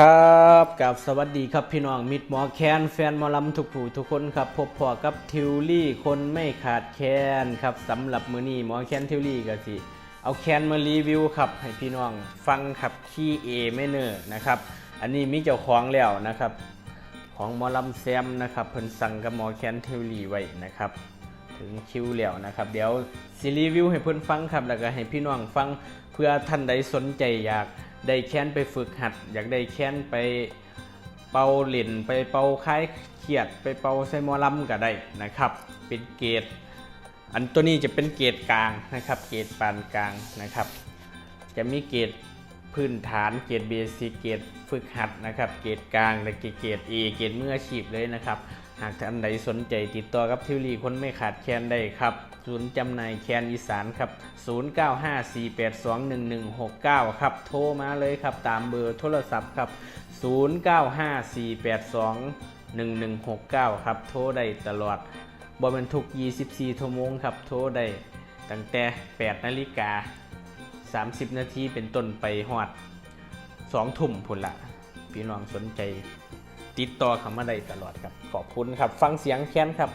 ครับกับสวัสดีครับพี่น้องมิดหมอแคนแฟนหมอลำทุกผู้ทุกคนครับพบพอกับทิวลี่คนไม่ขาดแคนครับสำหรับมือนี้หมอแคนทิวลี่ก็สิเอาแคนมารีวิวครับให้พี่น้องฟังครับคีย์เอไม่เนอร์นะครับอันนี้มีเจ้าของแล้วนะครับ ของหมอลำแซมนะครับเพิ่นสั่งกับหมอแคนทิวลี่ไว้นะครับถึงคิวแล้วนะครับ เดี๋ยวซีรีวิวให้เพื่อนฟังครับแล้วก็ให้พี่น้องฟังเพื่อท่านใดสนใจอยาก ได้แค้นไปฝึกหัด อยากได้แค้นไปเป่าเหลินไปเป่าคล้ายเขียดไปเป่าไซมอลัมก็ได้นะครับ เป็นเกรดอันตัวนี้จะเป็นเกรดกลางนะครับ เกรดปานกลางนะครับ จะมีเกรด พื้นฐานเกรดเบสิกเกรดฝึกหัดนะครับ เกรดกลางและเกรด A เกรดมืออาชีพเลยนะครับ หากท่านใดสนใจติดต่อกับทิวลีคนไม่ขาดแคลนได้ครับศูนย์จำหน่ายแคนอีสานครับ 0954821169 ครับ โทรมาเลยครับ ตามเบอร์โทรศัพท์ครับ 0954821169 ครับ โทรได้ตลอดบ่แมันทุก 24 ชั่วโมงครับ โทรได้ตั้งแต่ 8 นาฬิกา 30 นาทีเป็นต้นไปหอด2ทุ่มพุ่นละพี่น้องสนใจ ติดต่อเขามาได้ตลอดครับ ขอบคุณครับ ฟังเสียงแค้นครับ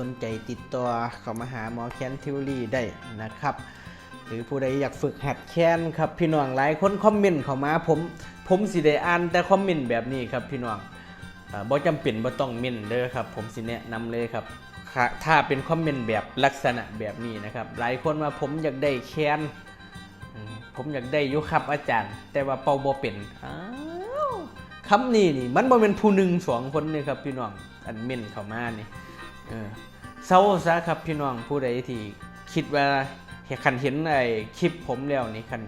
สนใจติดต่อเข้ามาหาหมอแคนทิวลี่ได้นะครับ หรือผู้ใดอยากฝึกหัดแคนครับพี่น้องหลายคนคอมเมนต์เข้ามาผมผมสิได้อ่านแต่คอมเมนต์แบบนี้ครับพี่น้องเอ่อบ่จำเป็นบ่ต้องเมนเด้อครับ ผมสิแนะนำเลยครับ ถ้าเป็นคอมเมนต์แบบลักษณะแบบนี้นะครับ หลายคนว่าผมอยากได้แคนผมอยากได้ยุครับอาจารย์ แต่ว่าเป่าบ่เป็นคำนี้นี่มันบ่เป็นผู้หนึ่งสองคนนี่ครับพี่น้องอันเม่นเข้ามานี่เออ เศร้าซะครับพี่น้องผู้ใดที่คิดว่าคันเห็นไอ้คลิปผมแล้วนี่คัน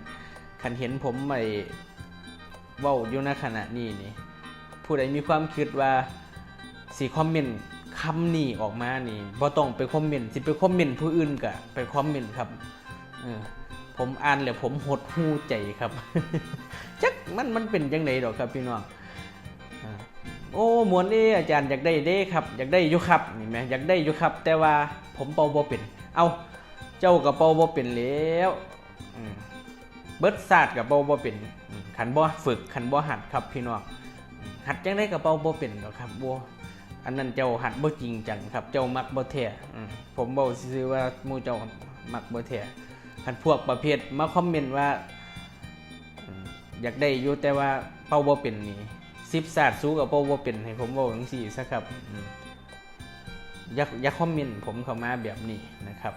คันเห็นผมไอ้ว้าอยู่ในขณะนี้นี่ผู้ใดมีความคิดว่าสิคอมเมนต์คำนี้ออกมานี่บ่ต้องไปคอมเมนต์สิไปคอมเมนต์ผู้อื่นก็ไปคอมเมนต์ครับเออผมอ่านแล้วผมหดหูใจครับ จักมันมันเป็นจังไดดอกครับพี่น้องอ โอ้หมวนเอ้อาจารย์อยากได้เด้ครับอยากได้อยู่ครับนี่แหมอยากได้อยู่ครับ แต่ว่าผมเป่าบ่เป็น เอาเจ้ากับเป่าบ่เป็นแล้วเบิร์ดศาสตร์กับเป่าบ่เป็นขันบ่ฝึกขันบ่หัดครับพี่น้องหัดจังได้กับเป่าบ่เป็นดอครับบ่อันนั้นเจ้าหัดบ่จริงจังครับ เจ้ามักบ่แท้อืมผมบอกซื่อว่ามู่เจ้ามักบ่แท้คันพวกประเภทมาคอมเมนต์ว่า อยากได้อยู่แต่ว่าเป้าบ่เป็นนี่ สิบศาสตร์สู้กับเป้าบ่เป็นให้ผมบอกจังซี่ซะครับอยากอยากคอมเมนต์ผมเข้ามาแบบนี้นะครับ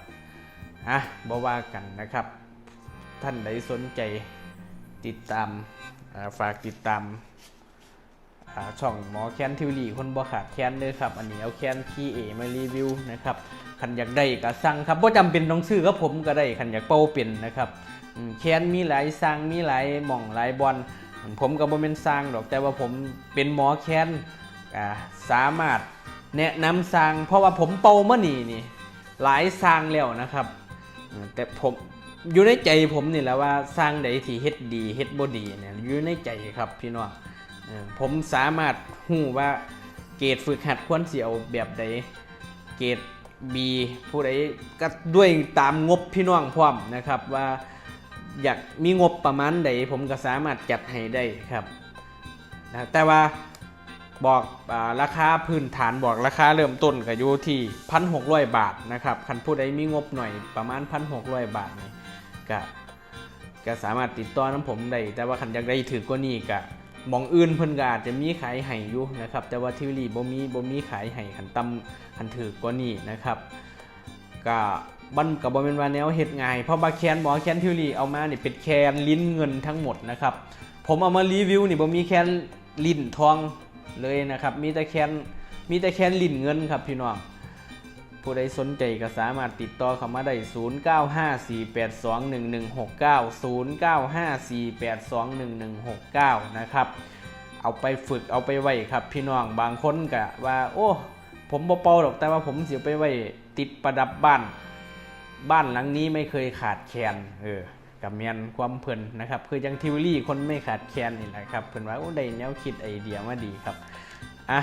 อะบ่ว่ากันนะครับ ท่านใดสนใจติดตามาฝากติดตามาช่องหมอแคนทิวลีคนบ่ขาดแคนเด้อครับ อันนี้เอาแคนคีเอมารีวิวนะครับคันอยากได้ก็สั่งครับบ่จำเป็นต้องซื้อกับผมก็ได้คันอยากเป้าเป็นนะครับแคนมีหลายสร้างมีหลายหม่องหลายบอล ผมก็บ่เป็นสร้างดอกแต่ว่าผมเป็นหมอแคนอ่าสามารถแนะนำสร้าง เพราะว่าผมเป่ามานี่นี่หลายสร้างแล้วนะครับ แต่ผมอยู่ในใจผมนี่แหละว่าสร้างใดที่เฮ็ดดีเฮ็ดบ่ดีเนี่ยอยู่ในใจครับพี่น้องผมสามารถฮู้ว่าเกรดฝึกหัดควรสิเอาแบบใดเกรด B ผู้ใดก็ด้วยตามงบพี่น้องพร้อมนะครับว่า อยากมีงบประมาณใดผมก็สามารถจัดให้ได้ครับนะแต่ว่าบอกอราคาพื้นฐานบอกราคาเริ่มต้นก็อยู่ที่1,600บาทนะครับคันผู้ใดมีงบหน่อยประมาณ1,600บาทนี่ก็ก็สามารถติดต่อน้ำผมได้แต่ว่าคันอยากได้ถือกว่านี้ก็มองอื่นเพิ่นก็อาจจะมีขายให้อยู่นะครับ แต่ว่าทิวลีบ่มีบ่มีขายให้คันต่ำคันถือกว่านี้นะครับก็ บันกับบอมเป็นวาแนวเฮ็ดง่ายเพราะบาแคนหมอแคนทิวรีเอามาเนี่เป็นแคนลิ้นเงินทั้งหมดนะครับ ผมเอามารีวิวนี่บ่มีแคนลิ้นทองเลยนะครับ มีแต่แคนมีแต่แคนลิ้นเงินครับพี่น้องผู้ใดสนใจก็สามารถติดต่อเข้ามาได้ 0954821169นะครับ เอาไปฝึกเอาไปไว้ครับพี่น้องบางคนก็ว่า โอ้ ผมบ่เป่าหรอกแต่ว่าผมเสียไปไว้ติดประดับบ้าน บ้านหลังนี้ไม่เคยขาดแคลนเออกับเมียนความเพลินนะครับคือยังทิวลี่คนไม่ขาดแคลนนี่แหละครับเพิ่นว่าโอ้ได้แนวคิดไอเดียมาดีครับอะ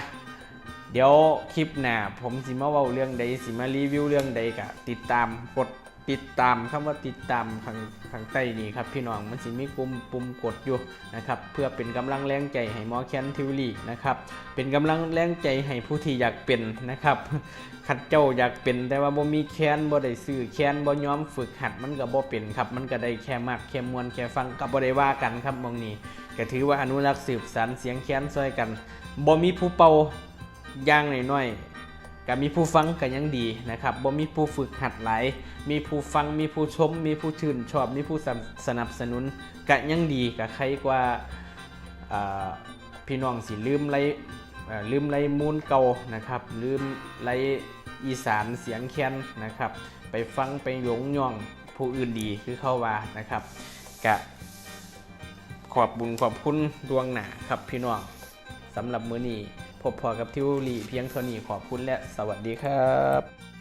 เดี๋ยวคลิปหน้าผมสิมาเว้าเรื่องใดสิมารีวิวเรื่องใดกะติดตามกด ติดตามคำว่าติดตามทางทางใต้นี้ครับพี่น้องมันสิมีปุ่มปุ่มกดอยู่นะครับเพื่อเป็นกำลังแรงใจให้หมอแคนทิวลีนะครับเป็นกำลังแรงใจให้ผู้ที่อยากเป็นนะครับขัดเจ้าอยากเป็นแต่ว่าบ่มีแคนบ่ได้ซื้อแคนบ่ยอมฝึกหัดมันก็บ่เป็นครับมันก็ได้แค่มักแค่มวนแค่ฟังก็บ่ได้ว่ากันครับมองนี้ก็ถือว่าอนุรักษ์สืบสานเสียงแคนซอยกันบ่มีผู้เป่าอย่างหน้อยๆ ก็มีผู้ฟังก็ยังดีนะครับบ่มีผู้ฝึกหัดหลายมีผู้ฟังมีผู้ชม มีผู้ชื่นชอบ มีผู้สนับสนุนก็ยังดีก็ใครกว่าพี่น้องสิลืมไรลืมไรมูลเก่านะครับลืมไรอีสานเสียงแค้นนะครับ ไปฟังไปหยงย่องผู้อื่นดีคือเข้าว่านะครับกะขอบบุญขอบคุณดวงหนาครับพี่น้องสำหรับมื้อนี้ พบพอกับทิวลีเพียงเท่านี้ขอบคุณและสวัสดีครับ